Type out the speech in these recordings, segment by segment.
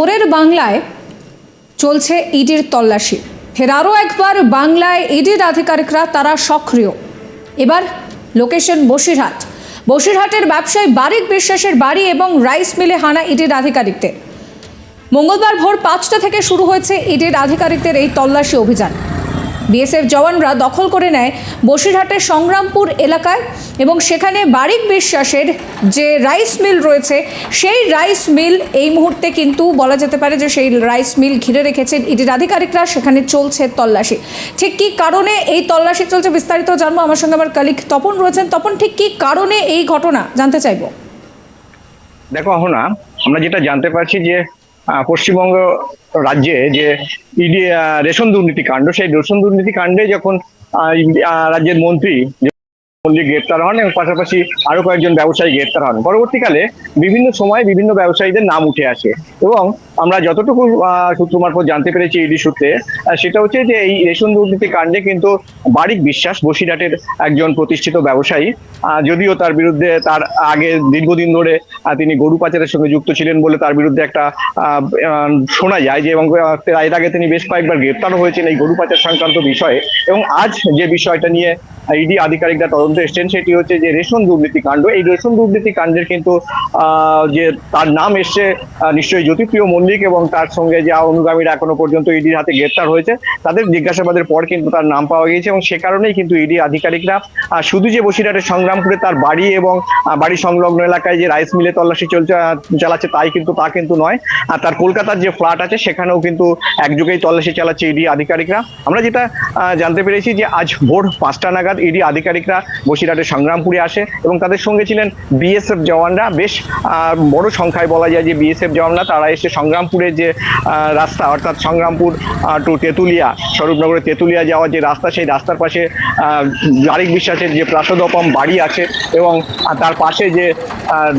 ভোরের বাংলায় চলছে ইডির তল্লাশি। ফের আরও একবার বাংলায় ইডির আধিকারিকরা তারা সক্রিয়। এবার লোকেশন বসিরহাট। বসিরহাটের ব্যবসায়ী বারিক বিশ্বাসের বাড়ি এবং রাইস মিলে হানা ইডির আধিকারিকদের। মঙ্গলবার ভোর পাঁচটা থেকে শুরু হয়েছে ইডির আধিকারিকদের এই তল্লাশি অভিযান। বিএসএফ জওয়ানরা দখল করে নেয় বসিরহাটের সংগ্রামপুর এলাকায় এবং সেখানে বারিক বিশ্বাসের যে রাইস মিল রয়েছে, সেই রাইস মিল এই মুহূর্তে কিন্তু বলা যেতে পারে যে সেই রাইস মিল ঘিরে রেখেছেন ইডির আধিকারিকরা। সেখানে চলছে তল্লাশি। ঠিক কী কারণে এই তল্লাশি চলছে বিস্তারিত জানব। আমার সঙ্গে আমার কালিক তপন রয়েছেন। তপন, ঠিক কী কারণে এই ঘটনা জানতে চাইব? দেখো অহনা আমরা যেটা জানতে পারছি যে পশ্চিমবঙ্গ রাজ্যে যে ইডি রেশন দুর্নীতি কাণ্ড সেই রেশন দুর্নীতি কাণ্ডে যখন রাজ্যের মন্ত্রী মল্লিক গ্রেপ্তার হন এবং পাশাপাশি আরও কয়েকজন ব্যবসায়ী গ্রেপ্তার হন। পরবর্তীকালে বিভিন্ন সময় বিভিন্ন ব্যবসায়ীদের নাম উঠে আসে এবং আমরা যতটুকু সূত্র মারফত জানতে পেরেছি ইডি সূত্রে সেটা হচ্ছে যে এই রেশন দুর্নীতি কাণ্ডে কিন্তু বারিক বিশ্বাস বসিরহাটের একজন প্রতিষ্ঠিত ব্যবসায়ী যদিও তার বিরুদ্ধে তার আগে দীর্ঘদিন ধরে তিনি গরু পাচারের সঙ্গে যুক্ত ছিলেন বলে তার বিরুদ্ধে একটা শোনা যায় যে এবং এর আগে তিনি বেশ কয়েকবার গ্রেপ্তারও হয়েছেন এই গরু পাচার সংক্রান্ত বিষয়ে এবং আজ যে বিষয়টা নিয়ে ইডি আধিকারিকরা তদন্ত এসছেন সেটি হচ্ছে যে রেশন দুর্নীতি কাণ্ড। এই রেশন দুর্নীতি কাণ্ডের কিন্তু যে তার নাম এসছে নিশ্চয়ই জ্যোতিপ্রিয় মল্লিক এবং তার সঙ্গে যা অনুগামীরা এখনও পর্যন্ত ইডির হাতে গ্রেপ্তার হয়েছে, তাদের জিজ্ঞাসাবাদের পর কিন্তু তার নাম পাওয়া গিয়েছে এবং সে কারণেই কিন্তু ইডি আধিকারিকরা শুধু যে বসিরহাটের সংগ্রামপুরে তার বাড়ি এবং বাড়ি সংলগ্ন এলাকায় যে রাইস মিলে তল্লাশি চলছে চালাচ্ছে তাই কিন্তু তা কিন্তু নয়। আর তার কলকাতার যে ফ্ল্যাট আছে, সেখানেও কিন্তু একযোগেই তল্লাশি চালাচ্ছে ইডি আধিকারিকরা। আমরা যেটা জানতে পেরেছি যে আজ ভোর পাঁচটা নাগাদ ইডি আধিকারিকরা বসিরহাটের সংগ্রামপুরে আসে এবং তাদের সঙ্গে ছিলেন বিএসএফ জওয়ানরা। বেশ বড় সংখ্যায় বলা যায় যে বিএসএফ জওয়ানরা তারা এসে সংগ্রামপুরের যে রাস্তা অর্থাৎ সংগ্রামপুর টু তেঁতুলিয়া স্বরূপনগরের তেঁতুলিয়া যাওয়ার যে রাস্তা সেই রাস্তার পাশে আহ, জারিক বিশ্বাসের যে প্রাসদপম বাড়ি আছে এবং তার পাশে যে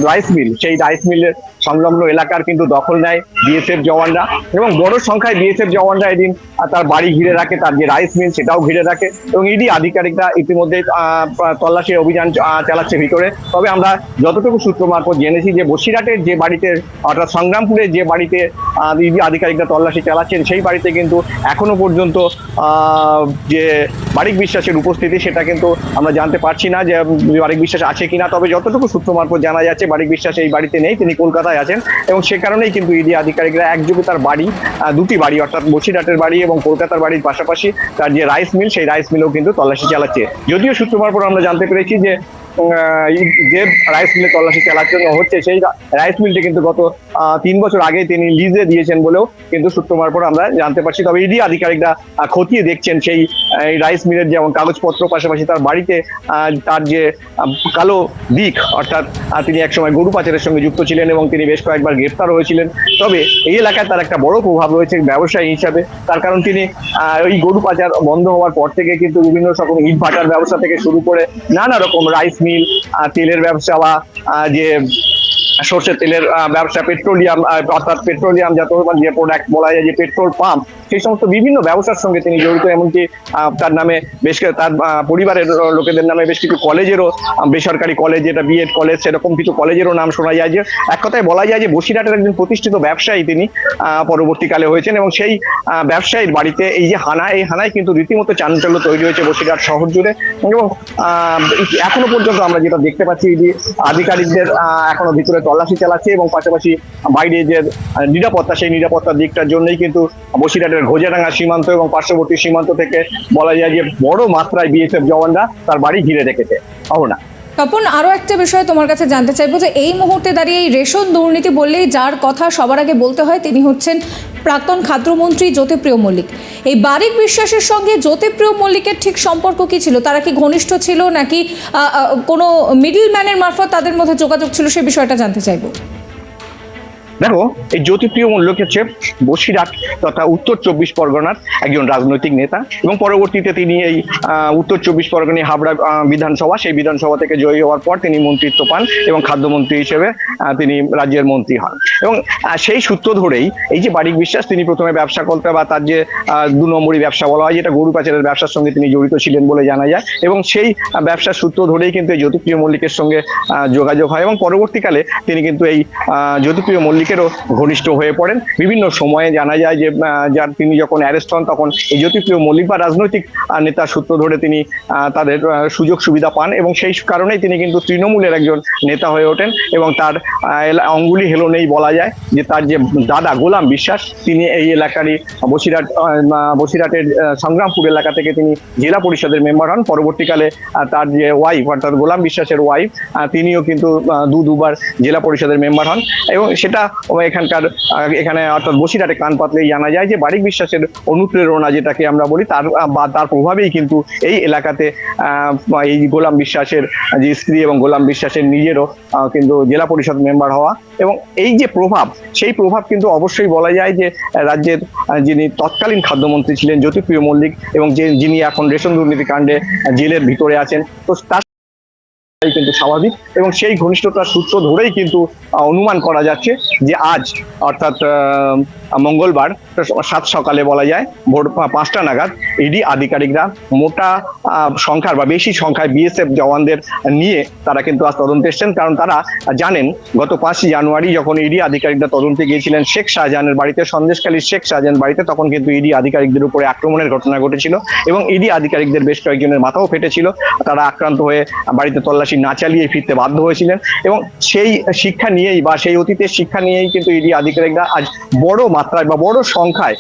রাইস মিল সেই রাইস মিলের সংলগ্ন এলাকার কিন্তু দখল নেয় বিএসএফ জওয়ানরা এবং বড় সংখ্যায় বিএসএফ জওয়ানরা এদিন তার বাড়ি ঘিরে রাখে তার যে রাইস মিল সেটাও ঘিরে রাখে এবং ইডি আধিকারিকরা ইতিমধ্যে আহ, তল্লাশি অভিযান চালাচ্ছে ভিতরে। তবে আমরা যতটুকু সূত্র মারফত জেনেছি যে বসিরহাটের যে বাড়িতে অর্থাৎ সংগ্রামপুরের যে বাড়িতে ইডি আধিকারিকরা তল্লাশি চালাচ্ছেন সেই বাড়িতে কিন্তু এখনও পর্যন্ত যে বারিক বিশ্বাসের উপস্থিতি সেটা কিন্তু আমরা জানতে পারছি না যে বারিক বিশ্বাস আছে কিনা। তবে যতটুকু সূত্র মারফত জানা যাচ্ছে বারিক বিশ্বাস এই বাড়িতে নেই তিনি কলকাতায় আছেন এবং সে কারণেই কিন্তু ইডি আধিকারিকরা একযোগে তার বাড়ি দুটি বাড়ি অর্থাৎ বসিরহাটের বাড়ি এবং কলকাতার বাড়ির পাশাপাশি তার যে রাইস মিল সেই রাইস মিলও কিন্তু তল্লাশি চালাচ্ছে। যদিও সূত্র মারফত আমরা জানতে পেরেছি যে যে রাইস মিলে তল্লাশি চালানো হচ্ছে, সেই রাইস মিলটি কিন্তু গত তিন বছর আগে তিনি লিজে দিয়েছেন বলেও কিন্তু সূত্র মারফত আমরা জানতে পারছি। তবে ইডি আধিকারিকরা খতিয়ে দেখছেন সেই রাইস মিলের যেমন কাগজপত্র, পাশাপাশি তার বাড়িতে তার যে কালো দিক, অর্থাৎ তিনি একসময় গরু পাচারের সঙ্গে যুক্ত ছিলেন এবং তিনি বেশ কয়েকবার গ্রেপ্তার হয়েছিলেন। তবে এই এলাকায় তার একটা বড় প্রভাব রয়েছে ব্যবসায়ী হিসাবে। তার কারণ তিনি ওই গরু পাচার বন্ধ হওয়ার পর থেকে কিন্তু বিভিন্ন রকম ইট ভাটার ব্যবসা থেকে শুরু করে নানা রকম রাইস মিল তেলের ব্যবসা বা যে সর্ষের তেলের ব্যবসা, পেট্রোলিয়াম অর্থাৎ পেট্রোলিয়াম যত যে প্রোডাক্ট বলা যায় যে পেট্রোল পাম্প সেই সমস্ত বিভিন্ন ব্যবসার সঙ্গে তিনি জড়িত, এমনকি তার নামে বেশ তার পরিবারের লোকেদের নামে বেশ কিছু কলেজেরও বেসরকারি কলেজ, যেটা বিএড কলেজ, সেরকম কিছু কলেজেরও নাম শোনা যায় যে, এক কথায় বলা যায় যে বসিরহাটের একজন প্রতিষ্ঠিত ব্যবসায়ী তিনি পরবর্তীকালে হয়েছেন এবং সেই ব্যবসায়ীর বাড়িতে এই যে হানা, এই হানায় কিন্তু রীতিমতো চাঞ্চল্য তৈরি হয়েছে বসিরহাট শহর জুড়ে এবং এখনও পর্যন্ত আমরা যেটা দেখতে পাচ্ছি যে আধিকারিকদের এখনও ভিতরে তল্লাশি চালাচ্ছে এবং পাশাপাশি বাইরে যে নিরাপত্তা, সেই নিরাপত্তার দিকটার জন্যই কিন্তু বসিরহাটের ঘোজাডাঙ্গা সীমান্ত এবং পার্শ্ববর্তী সীমান্ত থেকে বলা যায় যে বড় মাত্রায় বিএসএফ জওয়ানরা তার বাড়ি ঘিরে রেখেছে। না। তপন আরও একটা বিষয় তোমার কাছে জানতে চাইব যে এই মুহূর্তে দাঁড়িয়ে এই রেশন দুর্নীতি বললেই যার কথা সবার আগে বলতে হয় তিনি হচ্ছেন প্রাক্তন খাদ্যমন্ত্রী জ্যোতিপ্রিয় মল্লিক। এই বারিক বিশ্বাসের সঙ্গে জ্যোতিপ্রিয় মল্লিকের ঠিক সম্পর্ক কি ছিল? তারা কি ঘনিষ্ঠ ছিল নাকি কোনো মিডল ম্যানের মারফত তাদের মধ্যে যোগাযোগ ছিল সে বিষয়টা জানতে চাইব। দেখো, এই জ্যোতিপ্রিয় মল্লিক হচ্ছে বসিরহাট তথা উত্তর চব্বিশ পরগনার একজন রাজনৈতিক নেতা এবং পরবর্তীতে তিনি এই উত্তর চব্বিশ পরগনা হাবড়া বিধানসভা, সেই বিধানসভা থেকে জয়ী হওয়ার পর তিনি মন্ত্রিত্ব পান এবং খাদ্যমন্ত্রী হিসেবে তিনি রাজ্যের মন্ত্রী হন। এবং সেই সূত্র ধরেই এই যে বারিক বিশ্বাস, তিনি প্রথমে ব্যবসা করতে বা তার যে দু নম্বরই ব্যবসা বলা হয়, যেটা গরু পাচারের ব্যবসার সঙ্গে তিনি জড়িত ছিলেন বলে জানা যায় এবং সেই ব্যবসার সূত্র ধরেই কিন্তু এই জ্যোতিপ্রিয় মল্লিকের সঙ্গে যোগাযোগ হয় এবং পরবর্তীকালে তিনি কিন্তু এই জ্যোতিপ্রিয় মল্লিকের শেখেরও ঘনিষ্ঠ হয়ে পড়েন। বিভিন্ন সময়ে জানা যায় যে যার তিনি যখন অ্যারেস্ট হন, তখন এই জ্যোতিপ্রিয় মল্লিক বা রাজনৈতিক নেতার সূত্র ধরে তিনি তাদের সুযোগ সুবিধা পান এবং সেই কারণেই তিনি কিন্তু তৃণমূলের একজন নেতা হয়ে ওঠেন এবং তার অঙ্গুলি হেলো নেই বলা যায় যে, তার যে দাদা গোলাম বিশ্বাস, তিনি এই এলাকারই বসিরহাট বসিরহাটের সংগ্রামপুর এলাকা থেকে তিনি জেলা পরিষদের মেম্বার হন। পরবর্তীকালে তার যে ওয়াইফ অর্থাৎ গোলাম বিশ্বাসের ওয়াইফ তিনিও কিন্তু দু দুবার জেলা পরিষদের মেম্বার হন এবং সেটা এখানকার এখানে অর্থাৎ বসিরহাটে কান পাতলেই জানা যায় যে বারিক বিশ্বাসের অনুপ্রেরণা যেটাকে আমরা বলি, তার বা তার প্রভাবেই কিন্তু এই এলাকাতে এই গোলাম বিশ্বাসের যে স্ত্রী এবং গোলাম বিশ্বাসের নিজেরও কিন্তু জেলা পরিষদ মেম্বার হওয়া এবং এই যে প্রভাব, সেই প্রভাব কিন্তু অবশ্যই বলা যায় যে রাজ্যের যিনি তৎকালীন খাদ্যমন্ত্রী ছিলেন জ্যোতিপ্রিয় মল্লিক এবং যে, যিনি এখন রেশন দুর্নীতি কাণ্ডে জেলের ভিতরে আছেন, তো তার কিন্তু স্বাভাবিক এবং সেই ঘনিষ্ঠতার সূত্র ধরেই কিন্তু অনুমান করা যাচ্ছে যে আজ অর্থাৎ মঙ্গলবার সাত সকালে বলা যায়, ভোর পাঁচটা নাগাদ ইডি আধিকারিকরা মোটা সংখ্যার বা বেশি সংখ্যায় বিএসএফ জওয়ানদের নিয়ে তারা কিন্তু আজ তদন্তে এসছেন। কারণ তারা জানেন, গত পাঁচই জানুয়ারি যখন ইডি আধিকারিকরা তদন্তে গিয়েছিলেন শেখ শাহজাহানের বাড়িতে সন্দেশকালীর শেখ শাহজাহান বাড়িতে, তখন কিন্তু ইডি আধিকারিকদের উপরে আক্রমণের ঘটনা ঘটেছিল এবং ইডি আধিকারিকদের বেশ কয়েকজনের মাথাও ফেটেছিল। তারা আক্রান্ত হয়ে বাড়িতে তল্লাশি না চালিয়ে ফিরতে বাধ্য হয়েছিলেন এবং সেই শিক্ষা নিয়েই বা সেই অতীতের শিক্ষা নিয়েই কিন্তু ইডি আধিকারিকরা আজ বড় মাত্রায় বা বড় সংখ্যায়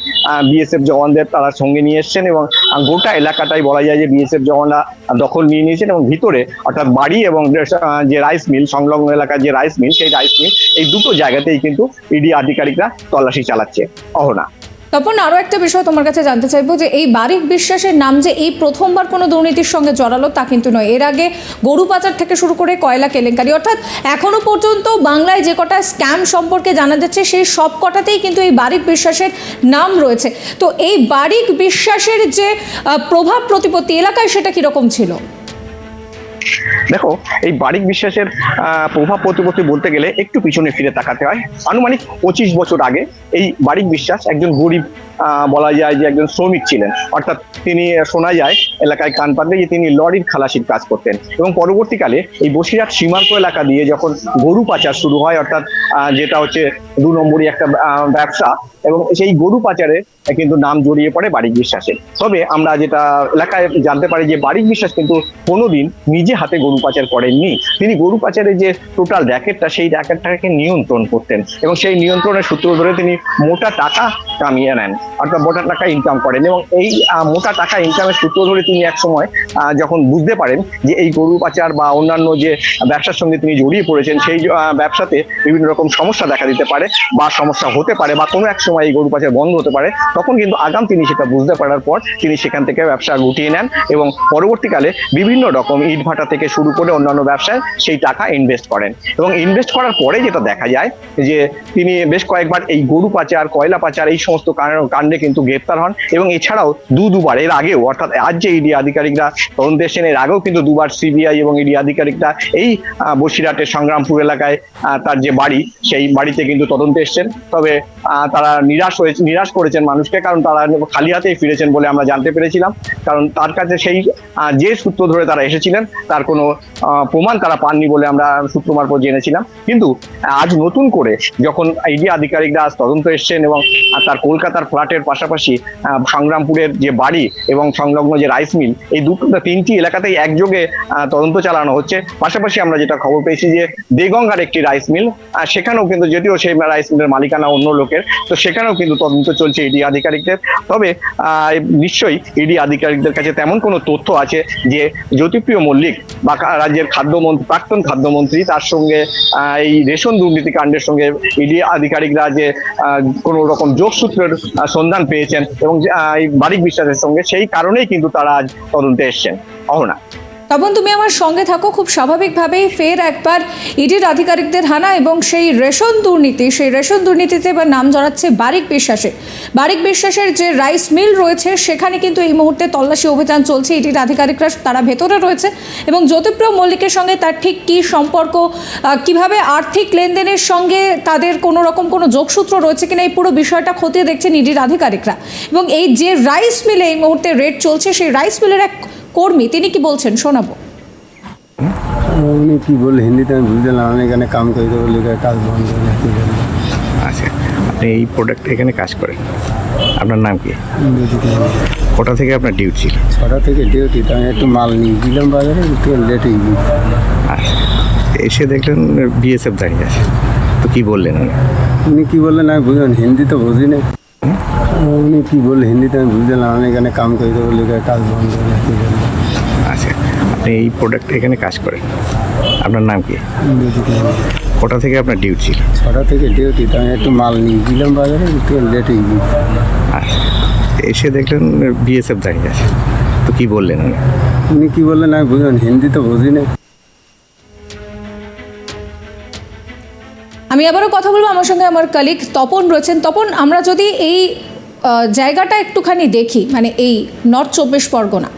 বিএসএফ জওয়ানদের তারা সঙ্গে নিয়ে এসছেন এবং গোটা এলাকাটাই বলা যায় যে বিএসএফ জওয়ানরা দখল নিয়ে নিয়েছেন এবং ভিতরে অর্থাৎ বাড়ি এবং যে রাইস মিল সংলগ্ন এলাকার যে রাইস মিল সেই রাইস মিল এই দুটো জায়গাতেই কিন্তু ইডি আধিকারিকরা তল্লাশি চালাচ্ছে। অহনা। তখন আরও একটা বিষয় তোমার কাছে জানতে চাইব যে এই বারিক বিশ্বাসের নাম যে এই প্রথমবার কোনো দুর্নীতির সঙ্গে জড়ালো তা কিন্তু নয়। এর আগে গরু পাচার থেকে শুরু করে কয়লা কেলেঙ্কারি, অর্থাৎ এখনও পর্যন্ত বাংলায় যে কটা স্ক্যাম সম্পর্কে জানা যাচ্ছে, সেই সব কটাতেই কিন্তু এই বারিক বিশ্বাসের নাম রয়েছে। তো এই বারিক বিশ্বাসের যে প্রভাব প্রতিপত্তি এলাকায় সেটা কীরকম ছিল? দেখো, এই বারিক বিশ্বাসের প্রভাব প্রতিপত্তি বলতে গেলে একটু পিছনে ফিরে তাকাতে হয়। আনুমানিক পঁচিশ বছর আগে এই বারিক বিশ্বাস একজন গরিব বলা যায় যে একজন শ্রমিক ছিলেন। অর্থাৎ তিনি শোনা যায় এলাকায় কান পাতলে যে তিনি লরির খালাসির কাজ করতেন। এবং পরবর্তীকালে এই বসিরহাট সীমান্ত এলাকা দিয়ে যখন গরু পাচার শুরু হয়, অর্থাৎ যেটা হচ্ছে দু নম্বরই একটা ব্যবসা, এবং সেই গরু পাচারে কিন্তু নাম জড়িয়ে পড়ে বারিক বিশ্বাসের। তবে আমরা যেটা এলাকায় জানতে পারি যে বারিক বিশ্বাস কিন্তু কোনোদিন নিজে হাতে গরু পাচার করেননি। তিনি গরু পাচারের যে টোটাল র্যাকেটটা, সেই র্যাকেটটাকে নিয়ন্ত্রণ করতেন। এবং সেই নিয়ন্ত্রণের সূত্র ধরে তিনি মোটা টাকা কামিয়ে নেন। অর্থাৎ মোটা টাকা ইনকাম করেন এবং এই মোটা টাকা ইনকামের সূত্র ধরে তিনি এক সময় আহ, যখন বুঝতে পারেন যে এই গরু পাচার বা অন্যান্য যে ব্যবসার সঙ্গে তিনি জড়িয়ে পড়েছেন সেই ব্যবসাতে বিভিন্ন রকম সমস্যা দেখা দিতে পারে বা সমস্যা হতে পারে বা কোনো এক সময় এই গরু পাচার বন্ধ হতে পারে তখন কিন্তু আগাম তিনি সেটা বুঝতে পারার পর তিনি সেখান থেকে ব্যবসা গুটিয়ে নেন এবং পরবর্তীকালে বিভিন্ন রকম ইট ভাটা থেকে শুরু করে অন্যান্য ব্যবসায় সেই টাকা ইনভেস্ট করেন এবং ইনভেস্ট করার পরে যেটা দেখা যায় যে তিনি বেশ কয়েকবার এই গরু পাচার কয়লা পাচার এই সমস্ত কারণ- কাণ্ডে কিন্তু গ্রেপ্তার হন এবং এছাড়াও দু দুবার, এর আগেও, অর্থাৎ আজ যে ইডি আধিকারিকরা তদন্তে এসেছেন, এর আগেও কিন্তু দুবার সিবিআই এবং ইডি আধিকারিকরা এই বসিরহাটের সংগ্রামপুর এলাকায় তার যে বাড়ি, সেই বাড়িতে কিন্তু তদন্তে এসছেন। তবে তারা নিরাশ হয়েছে, নিরাশ করেছেন মানুষকে, কারণ তারা খালি হাতেই ফিরেছেন বলে আমরা জানতে পেরেছিলাম। কারণ তার কাছে সেই যে সূত্র ধরে তারা এসেছিলেন, তার কোনো প্রমাণ তারা পাননি বলে আমরা সূত্র মারফত জেনেছিলাম। কিন্তু, আজ নতুন করে যখন ইডি আধিকারিকরা আজ তদন্ত এসছেন এবং তার কলকাতার ফ্ল্যাটের পাশাপাশি সংগ্রামপুরের যে বাড়ি এবং সংলগ্ন যে রাইস মিল, এই দুটো তিনটি এলাকাতেই একযোগে তদন্ত চালানো হচ্ছে। পাশাপাশি আমরা যেটা খবর পেয়েছি যে দেগঙ্গার একটি রাইস মিল সেখানেও কিন্তু যদিও সেই রাইস মিলের মালিকানা অন্য লোকের, তো সেখানেও কিন্তু তদন্ত চলছে ইডি আধিকারিকদের। তবে নিশ্চয়ই ইডি আধিকারিকদের কাছে তেমন কোনো তথ্য আছে যে জ্যোতিপ্রিয় মল্লিক বা রাজ্যের খাদ্যমন্ত্রী প্রাক্তন খাদ্যমন্ত্রী তার সঙ্গে এই রেশন দুর্নীতি কাণ্ডের সঙ্গে ইডি আধিকারিকরা যে কোনো রকম যোগসূত্রের সন্ধান পেয়েছেন এবং বারিক বিশ্বাসের সঙ্গে সেই কারণেই কিন্তু তারা আজ তদন্তে এসছেন। অহনা। তখন তুমি আমার সঙ্গে থাকো। খুব স্বাভাবিকভাবেই ফের একবার ইডির আধিকারিকদের হানা এবং সেই রেশন দুর্নীতি, সেই রেশন দুর্নীতিতে এবার নাম জড়াচ্ছে বারিক বিশ্বাসে। বারিক বিশ্বাসের যে রাইস মিল রয়েছে, সেখানে কিন্তু এই মুহূর্তে তল্লাশি অভিযান চলছে। ইডির আধিকারিকরা তারা ভেতরে রয়েছে এবং জ্যোতিপ্রিয় মল্লিকের সঙ্গে তার ঠিক কী সম্পর্ক কীভাবে আর্থিক লেনদেনের সঙ্গে তাদের কোনো রকম কোনো যোগসূত্র রয়েছে কিনা, এই পুরো বিষয়টা খতিয়ে দেখছেন ইডির আধিকারিকরা। এবং এই যে রাইস মিলে এই মুহূর্তে রেড চলছে, সেই রাইস মিলের এক কর্মী তিনি কি বলছেন? শোনাবো। উনি কি বললে হিন্দিতে আমি বুঝতে পারলাম আমি এখানে কাম করতে বলি কাজ বন্ধ আচ্ছা আপনি এই প্রোডাক্ট এখানে কাজ করেন। আপনার নাম কি? কটা থেকে আপনার ডিউটি ছিল? ছটা থেকে ডিউটি তো আমি একটু মাল নিয়ে গেলাম বাজারে একটু লেট হয়ে গেছে আচ্ছা এসে দেখলেন বিএসএফ দাঁড়িয়ে আছে। তো কি বললেন উনি? উনি কী বললেন আমি বুঝলেন হিন্দি তো বুঝি না উনি কী বললেন হিন্দিতে আমি বুঝলাম আমি এখানে কাম করতে বলি এখানে কাজ বন্ধ করে আচ্ছা আপনি এই প্রোডাক্ট এখানে কাজ করেন। আপনার নাম কি? কটা থেকে আপনার ডিউটি ছিল ছটা থেকে ডিউটি তো আমি একটু মাল নিয়ে গেলাম বাজারে একটু লেট হয়ে আচ্ছা এসে দেখলেন বিএসএফ দাঁড়িয়ে আছে। তো কি বললেন উনি? উনি কী বললেন আমি বুঝলেন হিন্দি তো বুঝি না। আমি আবারও কথা বলব আমার সঙ্গে আমার কালিক তপন রয়েছেন। তপন আমরা যদি এই জায়গাটা একটুখানি দেখি মানে এই নর্থ চব্বিশ পরগনা।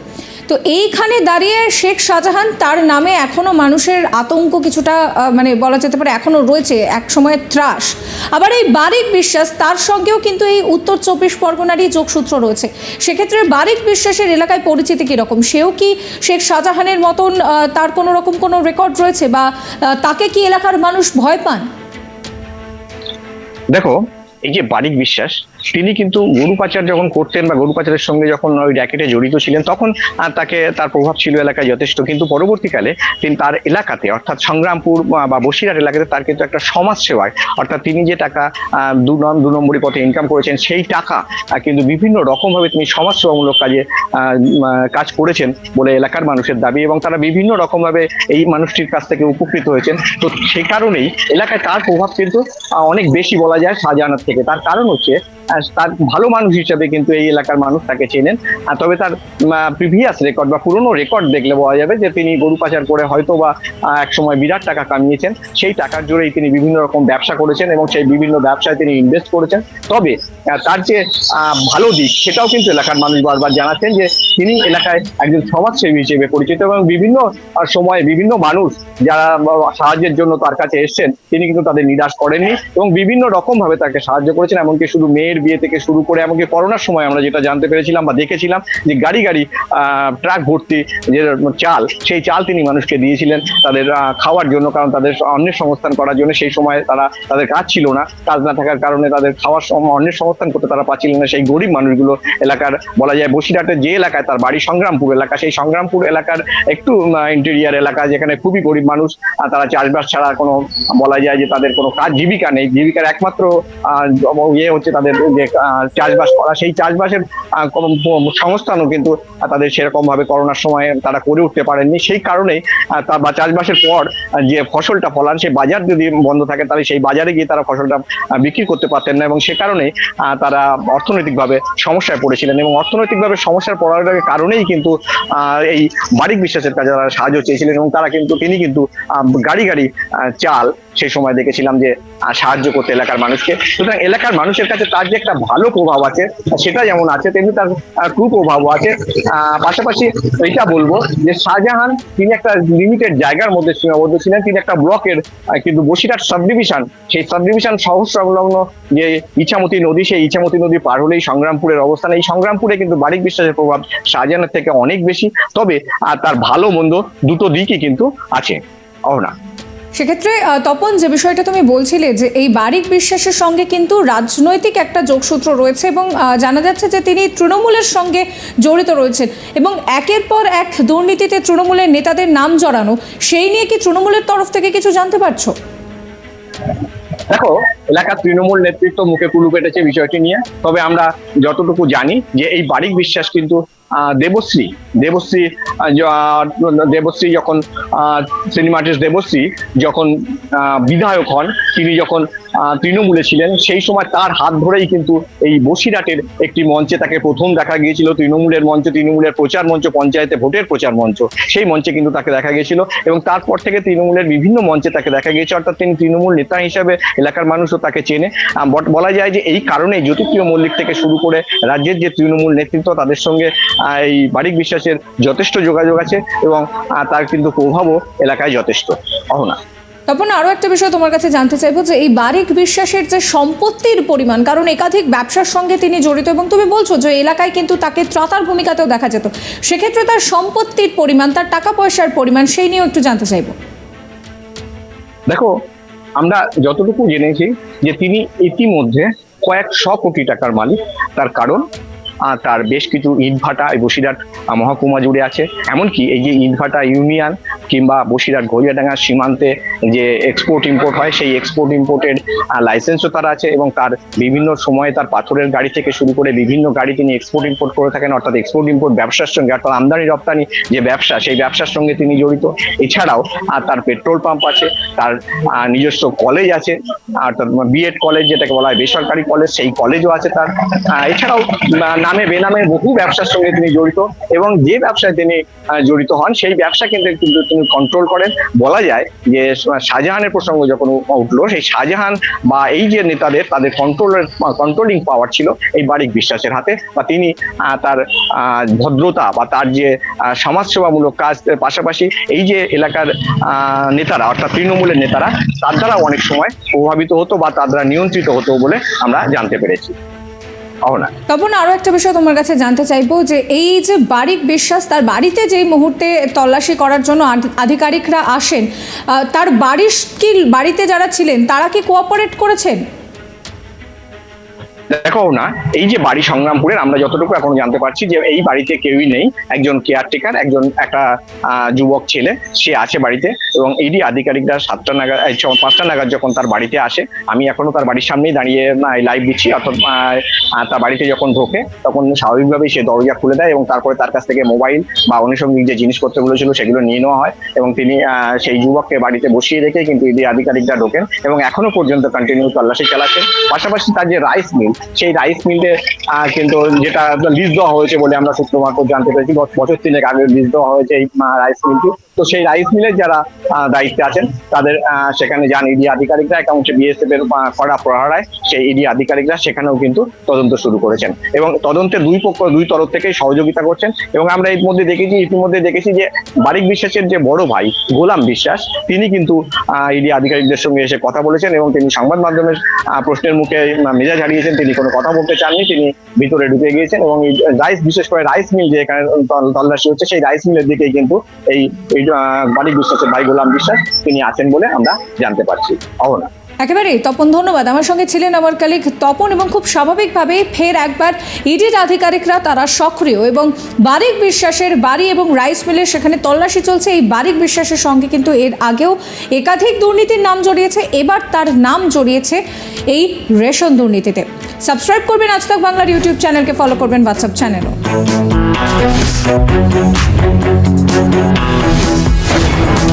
তো এইখানে দাঁড়িয়ে শেখ শাহজাহান, তার নামে এখনও মানুষের আতঙ্ক কিছুটা মানে বলা যেতে পারে এখনও রয়েছে, এক সময়ের ত্রাস। আবার এই বারিক বিশ্বাস, তার সঙ্গেও কিন্তু এই উত্তর চব্বিশ পরগনারই যোগসূত্র রয়েছে। সেক্ষেত্রে বারিক বিশ্বাসের এলাকায় পরিচিতি কীরকম? সেও কি শেখ শাহজাহানের মতন তার কোনো রকম কোনো রেকর্ড রয়েছে বা তাকে কি এলাকার মানুষ ভয় পান? দেখো, এই যে বারিক বিশ্বাস তিনি কিন্তু গরু পাচার যখন করতেন বা গরু পাচারের সঙ্গে যখন ওই র্যাকেটে জড়িত ছিলেন, তখন তাকে তার প্রভাব ছিল এলাকায় যথেষ্ট। কিন্তু পরবর্তীকালে তিনি তার এলাকাতে, অর্থাৎ সংগ্রামপুর বা- বসিরহাট এলাকাতে তার কিন্তু একটা সমাজ সেবায়, অর্থাৎ তিনি যে টাকা দু নম, দু নম্বরী পথে ইনকাম করেছেন, সেই টাকা কিন্তু বিভিন্ন রকমভাবে তিনি সমাজ সেবামূলক কাজে কাজ করেছেন বলে এলাকার মানুষের দাবি এবং তারা বিভিন্ন রকমভাবে এই মানুষটির কাছ থেকে উপকৃত হয়েছেন। তো সে কারণেই এলাকায় তার প্রভাব কিন্তু অনেক বেশি বলা যায় শাহজাহানের থেকে। তার কারণ হচ্ছে তার ভালো মানুষ হিসেবে কিন্তু এই এলাকার মানুষ তাকে চেনেন। তবে তার প্রিভিয়াস রেকর্ড বা পুরনো রেকর্ড দেখলে বলা যাবে যে তিনি গরু পাচার করে হয়তো বা এক সময় বিরাট টাকা কামিয়েছেন। সেই টাকার জোরেই তিনি বিভিন্ন রকম ব্যবসা করেছেন এবং সেই বিভিন্ন ব্যবসায় তিনি ইনভেস্ট করেছেন। তবে তার যে ভালো দিক সেটাও কিন্তু এলাকার মানুষ বারবার জানাচ্ছেন যে তিনি এলাকায় একজন সমাজসেবী হিসেবে পরিচিত এবং বিভিন্ন সময়ে বিভিন্ন মানুষ যারা সাহায্যের জন্য তার কাছে এসেছেন, তিনি কিন্তু তাদের নিরাশ করেননি এবং বিভিন্ন রকম ভাবে তাকে সাহায্য করেছেন। এমনকি শুধু মেয়ের বিয়ে থেকে শুরু করে, এমনকি করোনার সময় আমরা যেটা জানতে পেরেছিলাম বা দেখেছিলাম যে গাড়ি গাড়ি ট্রাক ভর্তি যে চাল, সেই চাল তিনি মানুষকে দিয়েছিলেন তাদের খাওয়ার জন্য, কারণ তাদের অন্যের সংস্থান করার জন্য সেই সময় তারা তাদের কাজ ছিল না। কাজ না থাকার কারণে তাদের খাওয়ার অন্যের সংস্থান করতে তারা পাচ্ছিলেন না। সেই গরিব মানুষগুলো এলাকার, বলা যায় বসিরহাটের যে এলাকায়, তার বাড়ি সংগ্রামপুর এলাকা, সেই সংগ্রামপুর এলাকার একটু ইন্টেরিয়ার এলাকা, যেখানে খুবই গরিব মানুষ তারা চাষবাস ছাড়া কোনো, বলা যায় যে তাদের কোনো কাজ জীবিকা নেই। জীবিকার একমাত্র ইয়ে হচ্ছে তাদের যে চাষবাস করা, সেই চাষবাসের সংস্থানও কিন্তু তাদের সেরকম ভাবে করোনার সময় তারা করে উঠতে পারেননি। সেই কারণেই তা বা চাষবাসের পর যে ফসলটা ফলান সেই বাজার যদি বন্ধ থাকে, তাহলে সেই বাজারে গিয়ে তারা ফসলটা বিক্রি করতে পারতেন না এবং সে কারণে তারা অর্থনৈতিকভাবে সমস্যায় পড়েছিলেন এবং অর্থনৈতিকভাবে সমস্যার পড়ার কারণেই কিন্তু এই বারিক বিশ্বাসের কাছে তারা সাহায্য চেয়েছিলেন এবং তারা কিন্তু, তিনি কিন্তু গাড়ি গাড়ি চাল সেই সময় দেখেছিলাম যে সাহায্য করতে এলাকার মানুষকে। সুতরাং এলাকার মানুষের কাছে তার যে একটা ভালো প্রভাব আছে সেটা যেমন আছে তেমনি তার কুপ্রভাবও আছে। পাশাপাশি এটা বলব যে শাহজাহান তিনি একটা লিমিটেড জায়গার মধ্যে সীমাবদ্ধ ছিলেন। তিনি একটা ব্লকের কিন্তু বসিরহাট সাব ডিভিশন সেই সাব ডিভিশন সংলগ্ন যে ইছামতি নদী সেই ইছামতি নদী পার হলেই সংগ্রামপুরের অবস্থান। এই সংগ্রামপুরে কিন্তু বারিক বিশ্বাসের প্রভাব শাহজাহানের থেকে অনেক বেশি। তবে আহ, তার ভালো মন্দ দুটো দিকই কিন্তু আছে। অহনা। সেক্ষেত্রে তপন, যে বিষয়টা তুমি বলছিলে যে এই বারিক বিশ্বাসের সঙ্গে কিন্তু রাজনৈতিক একটা যোগসূত্র রয়েছে এবং জানা যাচ্ছে যে তিনি তৃণমূলের সঙ্গে জড়িত রয়েছেন এবং একের পর এক দুর্নীতিতে তৃণমূলের নেতাদের নাম জড়ানো, সেই নিয়ে কি তৃণমূলের তরফ থেকে কিছু জানতে পারছ? দেখো, এলাকার তৃণমূল নেতৃত্ব মুখে কুলু পেটেছে বিষয়টি নিয়ে। তবে আমরা যতটুকু জানি যে এই বারিক বিশ্বাস কিন্তু দেবশ্রী দেবশ্রী দেবশ্রী যখন সিনেমাটিস্ট দেবশ্রী যখন বিধায়ক হন, তিনি যখন তৃণমূলে ছিলেন। সেই সময় তার হাত ধরেই কিন্তু এই বসিরহাটের একটি মঞ্চে তাকে প্রথম দেখা গিয়েছিল। তৃণমূলের মঞ্চ, তৃণমূলের প্রচার মঞ্চ, পঞ্চায়েতে ভোটের প্রচার মঞ্চ। সেই মঞ্চে কিন্তু তাকে দেখা গিয়েছিল এবং তারপর থেকে তৃণমূলের বিভিন্ন মঞ্চে তাকে দেখা গিয়েছে। অর্থাৎ তিনি তৃণমূল নেতা হিসেবে এলাকার মানুষও তাকে চেনে। বলা যায় যে এই কারণে জ্যোতিপ্রিয় মল্লিক থেকে শুরু করে রাজ্যের যে তৃণমূল নেতৃত্ব, তাদের সঙ্গে এই বারিক বিশ্বাসের যথেষ্ট যোগাযোগ আছে এবং তার কিন্তু প্রভাবও এলাকায় যথেষ্ট। অহনা। তপন আরও একটা বিষয় তোমার কাছে জানতে চাইব যে এই বারিক বিশ্বাসের যে সম্পত্তির পরিমাণ, কারণ একাধিক ব্যবসার সঙ্গে তিনি জড়িত এবং তুমি বলছো যে এলাকায় কিন্তু তাকে ত্রাতার ভূমিকাতেও দেখা যেত। সেক্ষেত্রে তার সম্পত্তির পরিমাণ, তার টাকা পয়সার পরিমাণ সেই নিয়েও একটু জানতে চাইব। দেখো, আমরা যতটুকু জেনেছি যে তিনি ইতিমধ্যে কয়েক শ কোটি টাকার মালিক। তার কারণ তার বেশ কিছু ইটভাটা এই বসিরহাট মহকুমা জুড়ে আছে। এমনকি এই যে ইটভাটা ইউনিয়ন কিংবা বসিরহাট ঘড়িয়াডাঙ্গা সীমান্তে যে এক্সপোর্ট ইম্পোর্ট হয়, সেই এক্সপোর্ট ইম্পোর্টের লাইসেন্সও তার আছে এবং তার বিভিন্ন সময়ে তার পাথরের গাড়ি থেকে শুরু করে বিভিন্ন গাড়ি তিনি এক্সপোর্ট ইম্পোর্ট করে থাকেন, অর্থাৎ এক্সপোর্ট ইম্পোর্ট ব্যবসার সঙ্গে, অর্থাৎ আমদানি, রপ্তানি যে ব্যবসা, সেই ব্যবসার সঙ্গে তিনি জড়িত। এছাড়াও তার পেট্রোল পাম্প আছে, তার নিজস্ব কলেজ আছে, অর্থাৎ বিএড কলেজ যেটাকে বলা হয় বেসরকারি কলেজ সেই কলেজও আছে তার। এছাড়াও নামে বেনামে বহু ব্যবসার সঙ্গে তিনি জড়িত এবং যে ব্যবসায় তিনি জড়িত হন, সেই ব্যবসা কিন্তু কিন্তু তিনি কন্ট্রোল করেন। বলা যায় যে শাহজাহানের প্রসঙ্গ যখন উঠল, সেই শাহজাহান বা এই যে নেতাদের, তাদের কন্ট্রোলের কন্ট্রোলিং পাওয়ার ছিল এই বারিক বিশ্বাসের হাতে বা তিনি তার ভদ্রতা বা তার যে সমাজসেবামূলক কাজ পাশাপাশি এই যে এলাকার নেতারা, অর্থাৎ তৃণমূলের নেতারা, তার দ্বারা অনেক সময় প্রভাবিত হতো বা তার দ্বারা নিয়ন্ত্রিত হতো বলে আমরা জানতে পেরেছি। অহনা তপন আরও একটা বিষয় তোমার কাছে জানতে চাইব যে এই যে বারিক বিশ্বাস, তার বাড়িতে যেই মুহূর্তে তল্লাশি করার জন্য আধ- আধিকারিকরা আসেন তার বাড়ির কি, বাড়িতে যারা ছিলেন, তারা কি কোঅপারেট করেছেন? দেখো না। এই যে বাড়ি সংগ্রামপুরের, আমরা যতটুকু এখন জানতে পারছি যে এই বাড়িতে কেউই নেই। একজন কেয়ারটেকার একজন একটা যুবক ছেলে, সে আছে বাড়িতে এবং ইডি আধিকারিকরা সাতটা নাগাদ পাঁচটা নাগাদ যখন তার বাড়িতে আসে, আমি এখনও তার বাড়ির সামনেই দাঁড়িয়ে লাইভ দিচ্ছি, অর্থাৎ তার বাড়িতে যখন ঢোকে, তখন স্বাভাবিকভাবেই সে দরজা খুলে দেয় এবং তারপরে তার কাছ থেকে মোবাইল বা আনুষঙ্গিক যে জিনিসপত্রগুলো ছিল সেগুলো নিয়ে নেওয়া হয় এবং তিনি সেই যুবককে বাড়িতে বসিয়ে রেখে কিন্তু ইডি আধিকারিকরা ঢোকেন এবং এখনও পর্যন্ত কন্টিনিউ তল্লাশি চালাচ্ছেন। পাশাপাশি তার যে রাইস মিল সেই রাইস মিলে কিন্তু যেটা লিজ দেওয়া হয়েছে বলে আমরা মারফত জানতে পেরেছি। বছর তিনেক আগে লিজ দেওয়া হয়েছে এই রাইস মিলটি তো সেই রাইস মিলের যারা দায়িত্বে আছেন, তাদের সেখানে যান ইডি আধিকারিকরা এবং বিএসএফ এর কড়া প্রহারায়, সেই ইডি আধিকারিকরা সেখানেও কিন্তু তদন্ত শুরু করেছেন। এবং তদন্তে দুই পক্ষ, দুই তরফ থেকেই সহযোগিতা করছেন। এবং আমরা এর মধ্যে দেখেছি, ইতিমধ্যে দেখেছি যে বারিক বিশ্বাসের যে বড় ভাই, গোলাম বিশ্বাস, তিনি কিন্তু ইডি আধিকারিকদের সঙ্গে এসে কথা বলেছেন এবং তিনি সংবাদ মাধ্যমের প্রশ্নের মুখে মেজাজ হারিয়েছেন, তিনি কোনো কথা বলতে চাননি, তিনি ভিতরে ঢুকে গিয়েছেন এবং রাইস, বিশেষ করে রাইস মিল যে এখানে তল- তল্লাশি হচ্ছে, সেই রাইস মিলের দিকেই কিন্তু এই আহ, বিশ্বাসের ভাই গোলাম বিশ্বাস। তিনি আছেন বলে আমরা জানতে পারছি। অহনা। একেবারেই তপন ধন্যবাদ। আমার সঙ্গে ছিলেন আমার কালিক তপন এবং খুব স্বাভাবিকভাবে ফের একবার ইডির আধিকারিকরা তারা সক্রিয় এবং বারিক বিশ্বাসের বাড়ি এবং রাইস মিলের সেখানে তল্লাশি চলছে। এই বারিক বিশ্বাসের সঙ্গে কিন্তু এর আগেও একাধিক দুর্নীতির নাম জড়িয়েছে এবার তার নাম জড়িয়েছে এই রেশন দুর্নীতিতে। সাবস্ক্রাইব করবেন আজ বাংলার ইউটিউব চ্যানেলকে ফলো করবেন হোয়াটসঅ্যাপ চ্যানেলও Thank you.